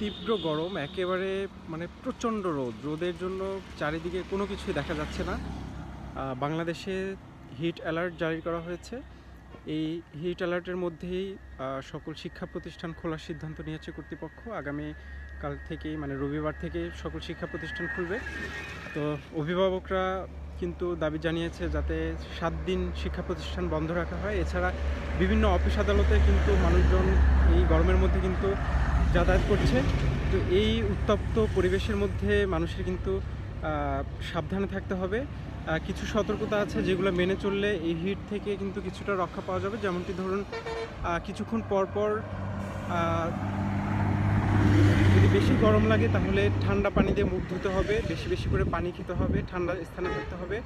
তীব্র গরম, একেবারে মানে প্রচণ্ড রোদ। রোদের জন্য চারিদিকে কোনো কিছুই দেখা যাচ্ছে না। বাংলাদেশে হিট অ্যালার্ট জারি করা হয়েছে। এই হিট অ্যালার্টের মধ্যেই সকল শিক্ষা প্রতিষ্ঠান খোলার সিদ্ধান্ত নিয়েছে কর্তৃপক্ষ। আগামী কাল থেকেই মানে রবিবার থেকে সকল শিক্ষা প্রতিষ্ঠান খুলবে। তো অভিভাবকরা কিন্তু দাবি জানিয়েছে যাতে সাত দিন শিক্ষা প্রতিষ্ঠান বন্ধ রাখা হয়। এছাড়া বিভিন্ন অফিস আদালতে কিন্তু মানুষজন এই গরমের মধ্যে কিন্তু যাতায়াত করছে। তো এই উত্তপ্ত পরিবেশের মধ্যে মানুষের কিন্তু সাবধানে থাকতে হবে। কিছু সতর্কতা আছে যেগুলো মেনে চললে এই হিট থেকে কিন্তু কিছুটা রক্ষা পাওয়া যাবে। যেমনটি ধরুন কিছুক্ষণ পর পর যদি বেশি গরম লাগে তাহলে ঠান্ডা পানি দিয়ে মুখ ধুতে হবে, বেশি বেশি করে পানি খেতে হবে, ঠান্ডা স্থানে থাকতে হবে।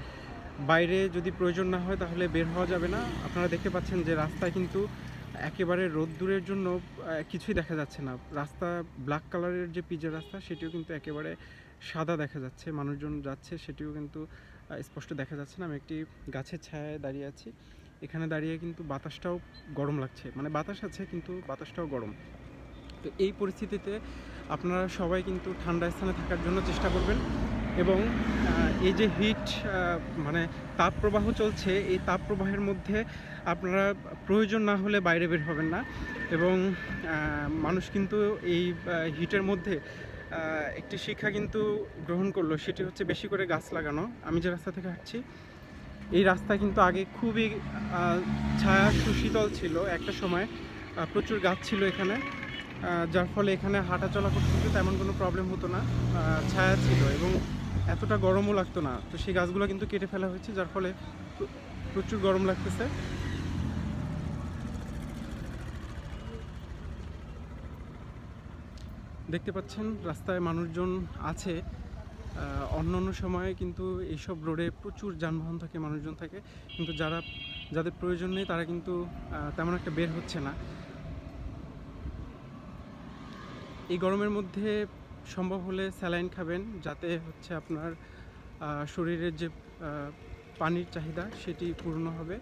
বাইরে যদি প্রয়োজন না হয় তাহলে বের হওয়া যাবে না। আপনারা দেখতে পাচ্ছেন যে রাস্তায় কিন্তু একেবারে রোদ্দুরের জন্য কিছুই দেখা যাচ্ছে না। রাস্তা ব্ল্যাক কালারের যে পিজের রাস্তা, সেটিও কিন্তু একেবারে সাদা দেখা যাচ্ছে। মানুষজন যাচ্ছে, সেটিও কিন্তু স্পষ্ট দেখা যাচ্ছে না। আমি একটি গাছের ছায়ায় দাঁড়িয়ে আছি। এখানে দাঁড়িয়ে কিন্তু বাতাসটাও গরম লাগছে। মানে বাতাস আছে, কিন্তু বাতাসটাও গরম। তো এই পরিস্থিতিতে আপনারা সবাই কিন্তু ঠান্ডা স্থানে থাকার জন্য চেষ্টা করবেন। এবং এই যে হিট মানে তাপ প্রবাহ চলছে, এই তাপ প্রবাহের মধ্যে আপনারা প্রয়োজন না হলে বাইরে বের হবেন না এবং মানুষ কিন্তু এই হিটের মধ্যে একটি শিক্ষা কিন্তু গ্রহণ করল, সেটি হচ্ছে বেশি করে গাছ লাগানো। আমি যে রাস্তা থেকে হাঁটছি, এই রাস্তা কিন্তু আগে খুবই ছায়া সুশীতল ছিল। একটা সময় প্রচুর গাছ ছিল এখানে যার ফলে এখানে হাঁটা চলা করতে তেমন কোনো প্রবলেম হতো না ছায়া ছিল এবং এতটা গরমও লাগতো না। তো সেই গাছগুলো কিন্তু কেটে ফেলা হয়েছে, যার ফলে প্রচুর গরম লাগতেছে। দেখতে পাচ্ছেন, রাস্তায় মানুষজন আছে। অন্য অন্য সময়ে কিন্তু এইসব রোডে প্রচুর যানবাহন থাকে, মানুষজন থাকে। কিন্তু যারা, যাদের প্রয়োজন নেই, তারা কিন্তু তেমন একটা বের হচ্ছে না। এই গরমের মধ্যে সম্ভব হলে স্যালাইন খাবেন যাতে হচ্ছে আপনার শরীরের যে পানির চাহিদা সেটি পূর্ণ হবে।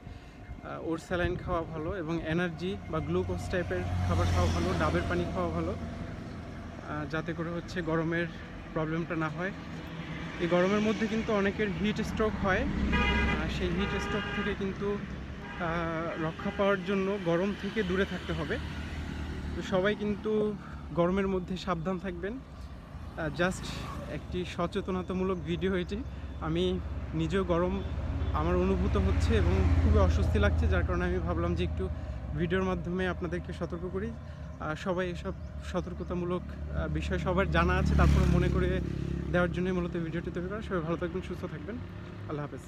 ওর স্যালাইন খাওয়া ভালো এবং এনার্জি বা গ্লুকোজ টাইপের খাবার খাওয়া ভালো, ডাবের পানি খাওয়া ভালো যাতে করে হচ্ছে গরমের প্রবলেমটা না হয়। এই গরমের মধ্যে কিন্তু অনেকের হিট স্ট্রোক হয়। সেই হিট স্ট্রোক থেকে কিন্তু রক্ষা পাওয়ার জন্য গরম থেকে দূরে থাকতে হবে। তো সবাই কিন্তু গরমের মধ্যে সাবধান থাকবেন। জাস্ট একটি সচেতনতামূলক ভিডিও এটি। আমি নিজেও গরম, আমার অনুভূত হচ্ছে এবং খুবই অস্বস্তি লাগছে, যার কারণে আমি ভাবলাম যে একটু ভিডিওর মাধ্যমে আপনাদেরকে সতর্ক করি। আর সবাই এসব সতর্কতামূলক বিষয় সবার জানা আছে তারপরে মনে করে দেওয়ার জন্যই মূলত ভিডিওটি তৈরি করা। সবাই ভালো থাকবেন, সুস্থ থাকবেন। আল্লাহ হাফেজ।